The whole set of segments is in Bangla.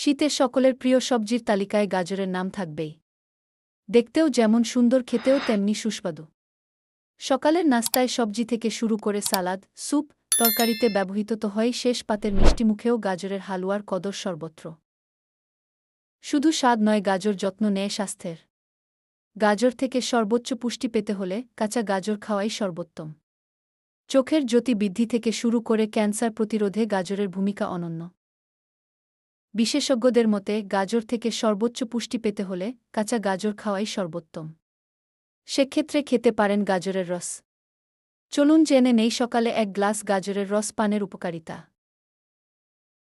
শীতের সকলের প্রিয় সবজির তালিকায় গাজরের নাম থাকবেই। দেখতেও যেমন সুন্দর, খেতেও তেমনি সুস্বাদু। সকালের নাস্তায় সবজি থেকে শুরু করে সালাদ, স্যুপ, তরকারিতে ব্যবহৃত তো হয় শেষ পাতের মিষ্টিমুখেও গাজরের হালুয়ার কদর সর্বত্র। শুধু স্বাদ নয়, গাজর যত্ন নেয় স্বাস্থ্যের। গাজর থেকে সর্বোচ্চ পুষ্টি পেতে হলে কাঁচা গাজর খাওয়াই সর্বোত্তম। চোখের জ্যোতি বৃদ্ধি থেকে শুরু করে ক্যান্সার প্রতিরোধে গাজরের ভূমিকা অনন্য। বিশেষজ্ঞদের মতে, গাজর থেকে সর্বোচ্চ পুষ্টি পেতে হলে কাঁচা গাজর খাওয়াই সর্বোত্তম। সেক্ষেত্রে খেতে পারেন গাজরের রস। চলুন জেনে নেই সকালে এক গ্লাস গাজরের রস পানের উপকারিতা।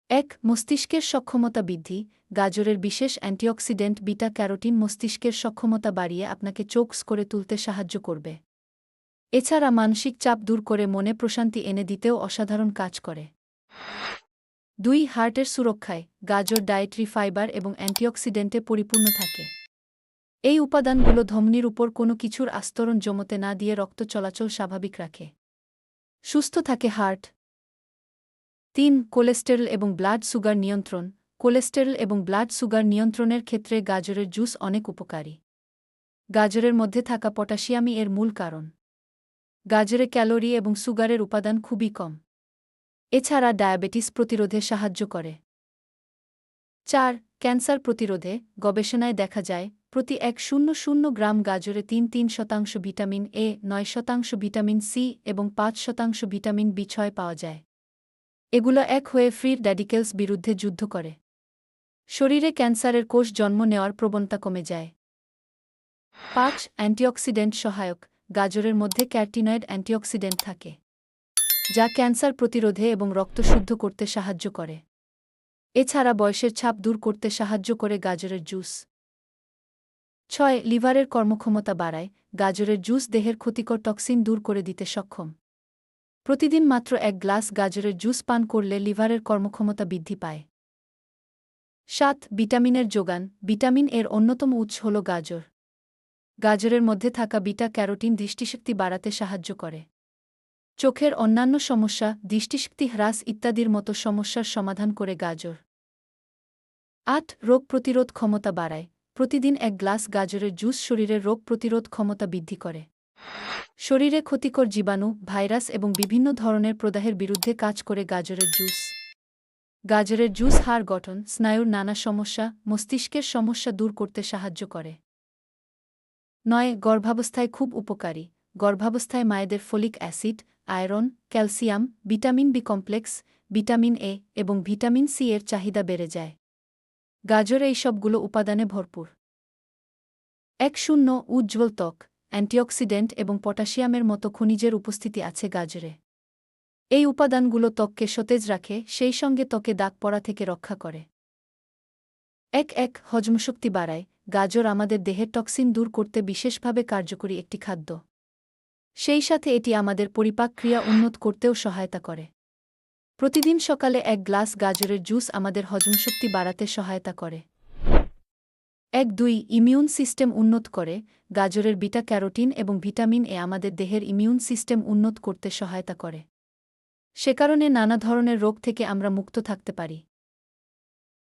এক, মস্তিষ্কের সক্ষমতা বৃদ্ধি। গাজরের বিশেষ অ্যান্টিঅক্সিডেন্ট বিটা ক্যারোটিন মস্তিষ্কের সক্ষমতা বাড়িয়ে আপনাকে চোখস করে তুলতে সাহায্য করবে। এছাড়া মানসিক চাপ দূর করে মনে প্রশান্তি এনে দিতেও অসাধারণ কাজ করে। দুই হার্টের সুরক্ষায় গাজর ডায়েটরি ফাইবার এবং অ্যান্টিঅক্সিডেন্টে পরিপূর্ণ থাকে। এই উপাদানগুলো ধমনির উপর কোনো কিছুর আস্তরণ জমতে না দিয়ে রক্ত চলাচল স্বাভাবিক রাখে। সুস্থ থাকে হার্ট। তিন, কোলেস্টেরল এবং ব্লাড সুগার নিয়ন্ত্রণ। কোলেস্টেরল এবং ব্লাড সুগার নিয়ন্ত্রণের ক্ষেত্রে গাজরের জুস অনেক উপকারী। গাজরের মধ্যে থাকা পটাশিয়ামই এর মূল কারণ। গাজরে ক্যালোরি এবং সুগারের উপাদান খুবই কম। এছাড়া ডায়াবেটিস প্রতিরোধে সাহায্য করে। চার, ক্যান্সার প্রতিরোধে গবেষণায় দেখা যায়, প্রতি এক শূন্য শূন্য গ্রাম গাজরে তিন তিন শতাংশ ভিটামিন এ, নয় শতাংশ ভিটামিন সি এবং পাঁচ শতাংশ ভিটামিন বি ছয় পাওয়া যায়। এগুলো এক হয়ে ফ্রি ড্যাডিকেলস বিরুদ্ধে যুদ্ধ করে। শরীরে ক্যান্সারের কোষ জন্ম নেওয়ার প্রবণতা কমে যায়। পাঁচ, অ্যান্টিঅক্সিডেন্ট সহায়ক, গাজরের মধ্যে ক্যারটিনয়েড অ্যান্টিঅক্সিডেন্ট থাকে। যা ক্যান্সার প্রতিরোধে এবং রক্ত শুদ্ধ করতে সাহায্য করে। এছাড়া বয়সের ছাপ দূর করতে সাহায্য করে গাজরের জুস। ছয়, লিভারের কর্মক্ষমতা বাড়ায়, গাজরের জুস দেহের ক্ষতিকর টক্সিন দূর করে দিতে সক্ষম। প্রতিদিন মাত্র এক গ্লাস গাজরের জুস পান করলে লিভারের কর্মক্ষমতা বৃদ্ধি পায়। সাত, ভিটামিনের যোগান, ভিটামিন এর অন্যতম উৎস হল গাজর। গাজরের মধ্যে থাকা বিটা ক্যারোটিন দৃষ্টিশক্তি বাড়াতে সাহায্য করে। চোখের অন্যান্য সমস্যা, দৃষ্টিশক্তি হ্রাস ইত্যাদির মতো সমস্যার সমাধান করে গাজর। আট, রোগ প্রতিরোধ ক্ষমতা বাড়ায়। প্রতিদিন এক গ্লাস গাজরের জুস শরীরের রোগ প্রতিরোধ ক্ষমতা বৃদ্ধি করে। শরীরে ক্ষতিকর জীবাণু, ভাইরাস এবং বিভিন্ন ধরনের প্রদাহের বিরুদ্ধে কাজ করে গাজরের জুস। গাজরের জুস হাড় গঠন, স্নায়ুর নানা সমস্যা, মস্তিষ্কের সমস্যা দূর করতে সাহায্য করে। নয়, গর্ভাবস্থায় খুব উপকারী। গর্ভাবস্থায় মায়েদের folic acid, iron, calcium, vitamin B complex, vitamin A এবং ভিটামিন সি এর চাহিদা বেড়ে যায়। গাজর এই সবগুলো উপাদানে ভরপুর। এক শূন্য উজ্জ্বল ত্বক, অ্যান্টিঅক্সিডেন্ট এবং পটাশিয়ামের মতো খনিজের উপস্থিতি আছে গাজরে। এই উপাদানগুলো ত্বককে সতেজ রাখে, সেই সঙ্গে ত্বকে দাগ পড়া থেকে রক্ষা করে। এক এক হজমশক্তি বাড়ায়, গাজর আমাদের দেহের টক্সিন দূর করতে বিশেষভাবে কার্যকরী একটি খাদ্য। সেই সাথে এটি আমাদের পরিপাক ক্রিয়া উন্নত করতেও সহায়তা করে। প্রতিদিন সকালে এক গ্লাস গাজরের জুস আমাদের হজমশক্তি বাড়াতে সহায়তা করে। এক দুই, ইমিউন সিস্টেম উন্নত করে, গাজরের বিটা ক্যারোটিন এবং ভিটামিন এ আমাদের দেহের ইমিউন সিস্টেম উন্নত করতে সহায়তা করে। সে কারণে নানা ধরনের রোগ থেকে আমরা মুক্ত থাকতে পারি।